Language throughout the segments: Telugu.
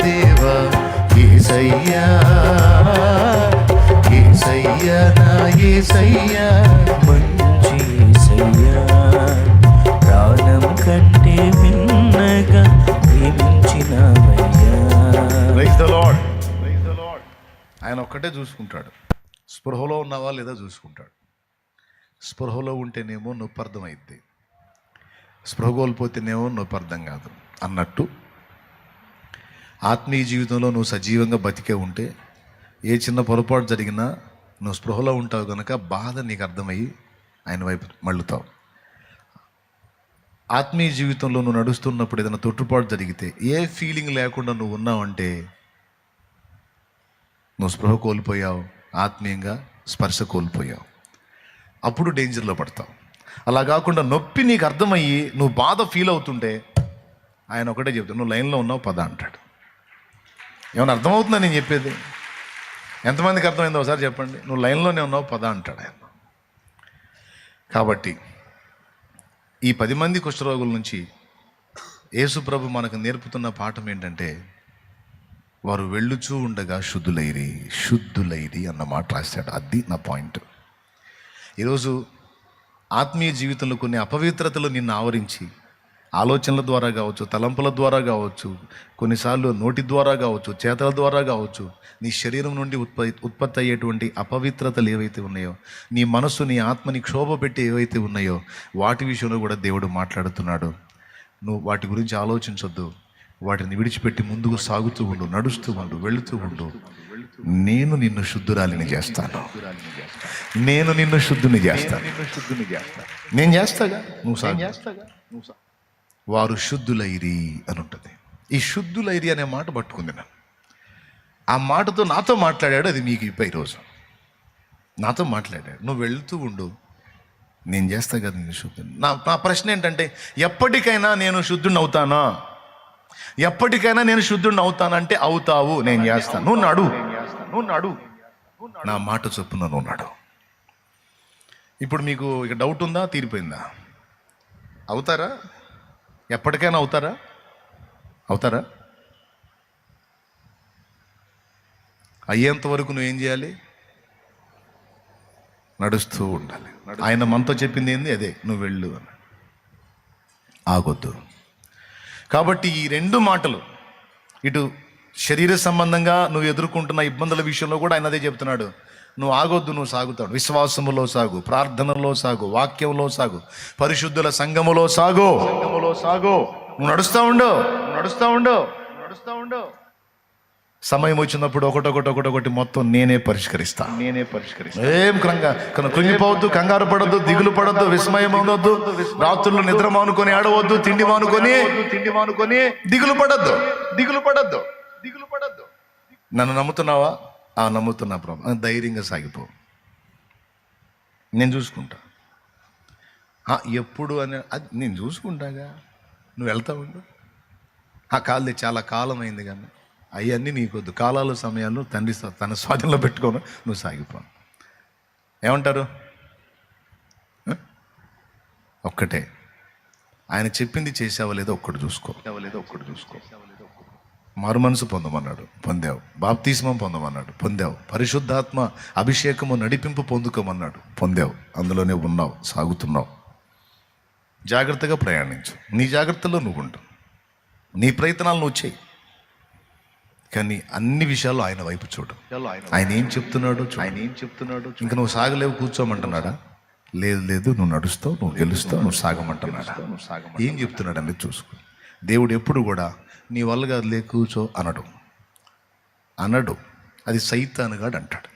దేవా ఏసయ్యా ఏసయ్యా నా ఏసయ్యా మంచి యేసయ్యా, ప్రాణం కంటే మిన్నగా ప్రేమించినవయ్యా. ప్రైజ్ ద లార్డ్ ఆయన ఒక్కటే చూసుకుంటాడు. స్పృహలో ఉన్నావా లేదా చూసుకుంటాడు. స్పృహలో ఉంటేనేమో నొప్పి అర్థమైద్ది స్పృహ కోల్పోతేనేమో నొప్పి అర్థం కాదు. అన్నట్టు ఆత్మీయ జీవితంలో నువ్వు సజీవంగా బతికే ఉంటే ఏ చిన్న పొరపాటు జరిగినా నువ్వు స్పృహలో ఉంటావు కనుక బాధ నీకు అర్థమయ్యి ఆయన వైపు మళ్ళుతావు. ఆత్మీయ జీవితంలో నువ్వు నడుస్తున్నప్పుడు ఏదైనా తొట్టుపాటు జరిగితే ఏ ఫీలింగ్ లేకుండా నువ్వు ఉన్నావంటే నువ్వు స్పృహ కోల్పోయావు ఆత్మీయంగా స్పర్శ కోల్పోయావు. అప్పుడు డేంజర్లో పడతావు. అలా కాకుండా నొప్పి నీకు అర్థమయ్యి నువ్వు బాధ ఫీల్ అవుతుంటే ఆయన ఒకటే చెప్తాడు నువ్వు లైన్లో ఉన్నావు పద అంటాడు. ఏమైనా అర్థమవుతుందా నేను చెప్పేది? ఎంతమందికి అర్థమైందో ఒకసారి చెప్పండి. నువ్వు లైన్లోనే ఉన్నావు పద అంటాడు ఆయన. కాబట్టి ఈ పది మంది కుష్ఠరోగుల నుంచి యేసుప్రభు మనకు నేర్పుతున్న పాఠం ఏంటంటే వారు వెళ్ళుచూ ఉండగా శుద్ధులైరి శుద్ధులైరి అన్న మాట రాశాడు. అది నా పాయింట్. ఈరోజు ఆత్మీయ జీవితంలో కొన్ని అపవిత్రతలు నిన్ను ఆవరించి ఆలోచనల ద్వారా కావచ్చు తలంపుల ద్వారా కావచ్చు కొన్నిసార్లు నోటి ద్వారా కావచ్చు చేతల ద్వారా కావచ్చు నీ శరీరం నుండి ఉత్పత్తి ఉత్పత్తి అయ్యేటువంటి అపవిత్రతలు ఏవైతే ఉన్నాయో నీ మనస్సు నీ ఆత్మని క్షోభ పెట్టి ఏవైతే ఉన్నాయో వాటి విషయంలో కూడా దేవుడు మాట్లాడుతున్నాడు. నువ్వు వాటి గురించి ఆలోచించొద్దు. వాటిని విడిచిపెట్టి ముందుకు సాగుతూ ఉండు నడుస్తూ ఉండు వెళుతూ ఉండు. నేను నిన్ను శుద్ధురాలిని చేస్తాను. నేను నిన్ను శుద్ధుని చేస్తాను. నేను చేస్తాగా? నువ్వు సాగు. చేస్తాగా? నువ్వు. వారు శుద్ధులైరి అని ఉంటుంది. ఈ శుద్ధులైరి అనే మాట పట్టుకుంది నన్ను. ఆ మాటతో నాతో మాట్లాడాడు అది మీకు ఇప్ప ఈరోజు నాతో మాట్లాడాడు నువ్వు వెళుతూ ఉండు. నేను చేస్తా కదా నేను శుద్ధుని. నా నా ప్రశ్న ఏంటంటే ఎప్పటికైనా నేను శుద్ధుని అవుతానా ఎప్పటికైనా నేను శుద్ధుడిని అవుతానంటే అవుతావు నేను చేస్తాను నువ్వు నడు. నువ్వు నడు. నా మాట చొప్పున నువ్వు నడు. ఇప్పుడు మీకు ఇక డౌట్ ఉందా? తీరిపోయిందా? అవుతారా? ఎప్పటికైనా అవుతారా? అవుతారా? అయ్యేంత వరకు నువ్వేం చేయాలి? నడుస్తూ ఉండాలి. ఆయన మనతో చెప్పింది ఏంది? అదే నువ్వు వెళ్ళు అని ఆగొద్దు. కాబట్టి ఈ రెండు మాటలు ఇటు శరీర సంబంధంగా నువ్వు ఎదుర్కొంటున్న ఇబ్బందుల విషయంలో కూడా ఆయన అదే చెప్తున్నాడు. నువ్వు ఆగొద్దు నువ్వు సాగుతాడు విశ్వాసములో సాగు ప్రార్థనలో సాగు వాక్యంలో సాగు పరిశుద్ధుల సంఘములో సాగు. సంఘములో సాగు. నువ్వు నడుస్తూ ఉండు. నడుస్తూ ఉండు. నడుస్తూ ఉండు. సమయం వచ్చినప్పుడు ఒకటొకటి ఒకటొకటి మొత్తం నేనే పరిష్కరిస్తా. నేనే పరిష్కరిస్తా. ఏం క్రంగా కృంగిపోవద్దు కంగారు పడద్దు దిగులు పడద్దు విస్మయం ఉండొద్దు రాత్రులు నిద్ర మానుకొని ఆడవద్దు తిండి మానుకొని తిండి మానుకొని దిగులు పడద్దు. దిగులు పడద్దు. దిగులు పడద్దు. నన్ను నమ్ముతున్నావా? ఆ నమ్ముతున్నా ప్రభు. ధైర్యంగా సాగిపో. నేను చూసుకుంటా. ఎప్పుడు అని అది నేను చూసుకుంటాగా. నువ్వు వెళ్తా ఉండు ఆ కాలది చాలా కాలం అయింది కానీ అవన్నీ నీకొద్దు. కాలాలు సమయాలు తండ్రి తన స్వాధీనంలో పెట్టుకోను నువ్వు సాగిపో. ఏమంటారు? ఒక్కటే. ఆయన చెప్పింది చేసావా లేదో ఒక్కటి చూసుకో. లేదో ఒక్కటి చూసుకో. మారు మనసు పొందమన్నాడు పొందావు. బాప్తిస్మం పొందమన్నాడు పొందావు. పరిశుద్ధాత్మ అభిషేకము నడిపింపు పొందుకోమన్నాడు పొందావు. అందులోనే ఉన్నావు సాగుతున్నావు. జాగ్రత్తగా ప్రయాణించు. నీ జాగ్రత్తలో నువ్వు ఉండు నీ ప్రయత్నాలు నువ్వు చేయి. కానీ అన్ని విషయాలు ఆయన వైపు చూడు. ఆయన ఏం చెప్తున్నాడు ఆయన ఏం చెప్తున్నాడు ఇంకా నువ్వు సాగలేవు కూర్చోమంటున్నాడా? లేదు లేదు నువ్వు నడుస్తావు నువ్వు గెలుస్తావు నువ్వు సాగమంటున్నాడా? నువ్వు సాగ ఏం చెప్తున్నాడు అనేది చూసుకో. దేవుడు ఎప్పుడు కూడా నీ వల్ల కాదు లే కూర్చో అనడు. అనడు. అది సైతానుగాడు అంటాడు.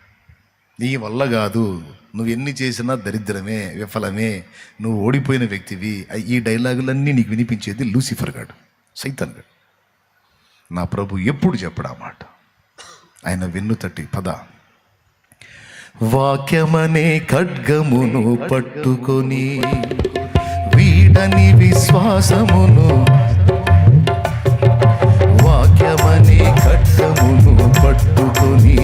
నీ వల్ల కాదు నువ్వు ఎన్ని చేసినా దరిద్రమే విఫలమే నువ్వు ఓడిపోయిన వ్యక్తివి. ఈ డైలాగులన్నీ నీకు వినిపించేది లూసిఫర్ గాడు సైతాన్ గాడు. నా ప్రభు ఎప్పుడు చెప్పడా మాట. ఆయన వెన్ను తట్టి పద. వాక్యమనే ఖడ్గమును పట్టుకొని వీడని విశ్వాసమును రక్తమును పట్టుకొని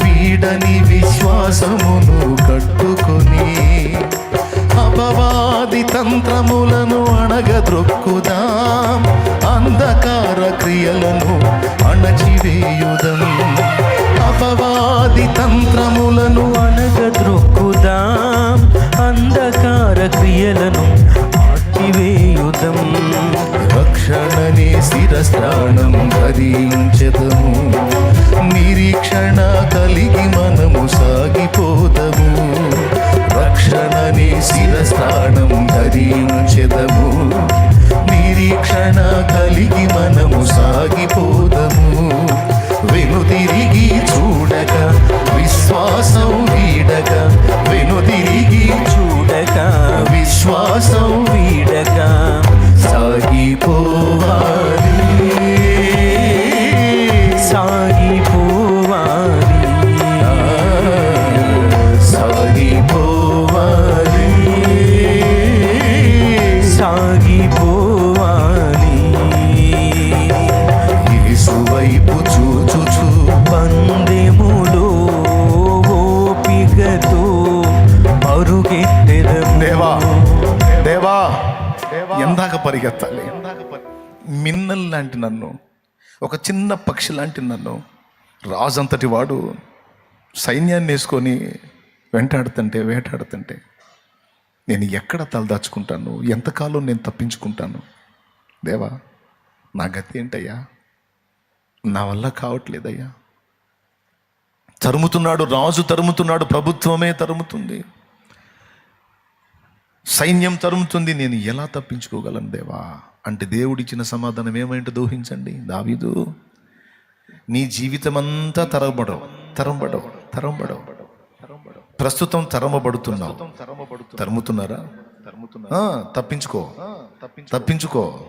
వీడని విశ్వాసమును కట్టుకొని అపవాది తంత్రములను అణగద్రొక్కుదా దేవా దేవా ఎందాక పరిగెత్తాలి. మిన్నల్ లాంటి నన్ను ఒక చిన్న పక్షి లాంటి నన్ను రాజంతటి వాడు సైన్యాన్ని వేసుకొని వెంటాడుతుంటే వేటాడుతుంటే నేను ఎక్కడ తలదాచుకుంటాను? ఎంతకాలం నేను తప్పించుకుంటాను? దేవా నా గతి ఏంటయ్యా? నా వల్ల కావట్లేదయ్యా. తరుముతున్నాడు రాజు తరుముతున్నాడు ప్రభుత్వమే తరుముతుంది. సైన్యం తరుముతుంది నేను ఎలా తప్పించుకోగలను దేవా? అంటే దేవుడిచ్చిన సమాధానం ఏమైంటో దూహించండి. దావీదు నీ జీవితం అంతా తరబడవు తరంబడవు తరంబడవు. ప్రస్తుతం తరమబడుతున్నావు. తరుముతున్నారా? ఆ, తప్పించుకో. తప్పించుకో.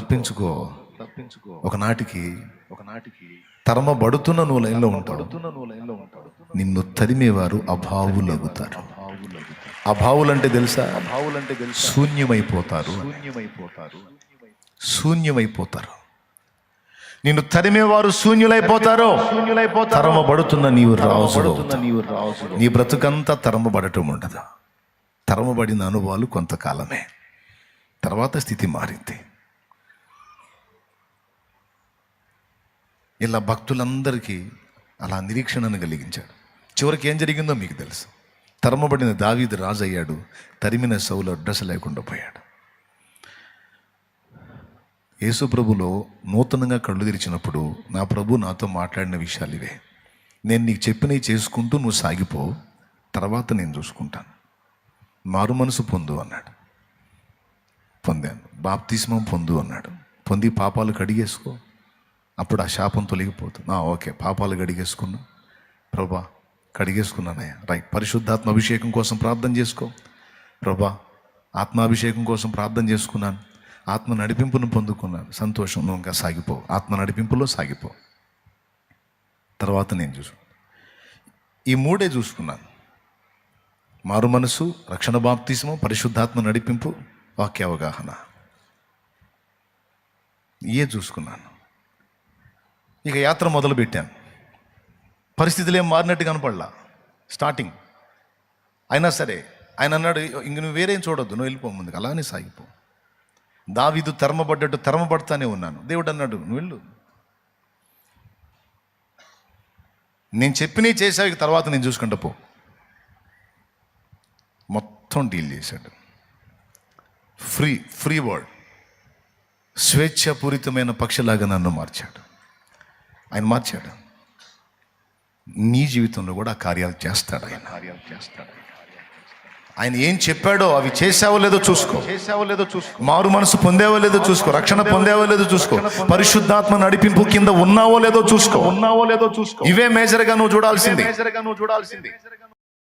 తప్పించుకో. ఒకనాటికి ఒకనాటికి తరమబడుతున్న నువ్వు లైన్లో ఉంటాడు నిన్ను తరిమేవారు అభావులగుతారు. అభావులంటే తెలుసా? అభావులంటే తెలుసు? శూన్యమైపోతారు. శూన్యమైపోతారు. శూన్యమైపోతారు. నిన్ను తరిమేవారు శూన్యులైపోతారు. శూన్యులైపోతారు. తరమబడుతున్న నీవు రాజు నీవు రాజు నీ బ్రతుకంతా తరమబడటం ఉండదు తరమబడిన అనుభవాలు కొంతకాలమే. తర్వాత స్థితి మారింది. ఇలా భక్తులందరికీ అలా నిరీక్షణను కలిగించాడు. చివరికి ఏం జరిగిందో మీకు తెలుసు. తరమబడిన దావీదు రాజు అయ్యాడు తరిమిన సౌలు అడ్రస్ లేకుండా పోయాడు. యేసు ప్రభులో నూతనంగా కళ్ళు తెరిచినప్పుడు నా ప్రభు నాతో మాట్లాడిన విషయాలు ఇవే. నేను నీకు చెప్పినవి చేసుకుంటూ నువ్వు సాగిపో తర్వాత నేను చూసుకుంటాను. మారు మనసు పొందు అన్నాడు. పొందాను. బాప్తిస్మం పొందు అన్నాడు. పొంది పాపాలు కడిగేసుకో. అప్పుడు ఆ శాపం తొలగిపోతుంది. ఓకే. పాపాలు కడిగేసుకున్నా ప్రభా కడిగేసుకున్నానయ్యా. రైట్ పరిశుద్ధాత్మ అభిషేకం కోసం ప్రార్థన చేసుకో. ప్రభా ఆత్మాభిషేకం కోసం ప్రార్థన చేసుకున్నాను. ఆత్మ నడిపింపును పొందుకున్నాను. సంతోషం నువ్వు ఇంకా సాగిపో. ఆత్మ నడిపింపులో సాగిపో. తర్వాత నేను చూసు ఈ మూడే చూసుకున్నాను. మారు మనసు రక్షణ బాప్తిసము పరిశుద్ధాత్మ నడిపింపు వాక్య అవగాహన. ఇయే చూసుకున్నాను? ఇక యాత్ర మొదలుపెట్టాను. పరిస్థితులు ఏం మారినట్టు కనపడలా. స్టార్టింగ్ అయినా సరే ఆయన అన్నాడు ఇంక నువ్వు వేరేం చూడొద్దు నువ్వు వెళ్ళిపో ముందుకు అలానే సాగిపో. దావీదు తరమబడ్డట్టు తరమబడతానే ఉన్నాను. దేవుడు అన్నాడు నువ్వు వెళ్ళు. నేను చెప్పినవి చేసావు ఇక తర్వాత నేను చూసుకుంటా పో. మొత్తం డీల్ చేశాడు. ఫ్రీ ఫ్రీ వర్డ్ స్వేచ్ఛపూరితమైన పక్షిలాగా నన్ను మార్చాడు. ఆయన మార్చాడు. నీ జీవితంలో కూడా ఆ కార్యాలు చేస్తాడు ఆయన. కార్యాలు చేస్తాడు. ఆయన ఏం చెప్పాడో అవి చేసావో లేదో చూసుకో. చేసావో లేదో చూసుకో. మారు మనసు పొందావో లేదో చూసుకో. రక్షణ పొందావో లేదో చూసుకో. పరిశుద్ధాత్మ నడిపింపు కింద ఉన్నావో లేదో చూసుకో. ఉన్నావో లేదో చూసుకో. ఇవే మేజర్గా నువ్వు చూడాల్సింది. మేజర్గా నువ్వు చూడాల్సింది.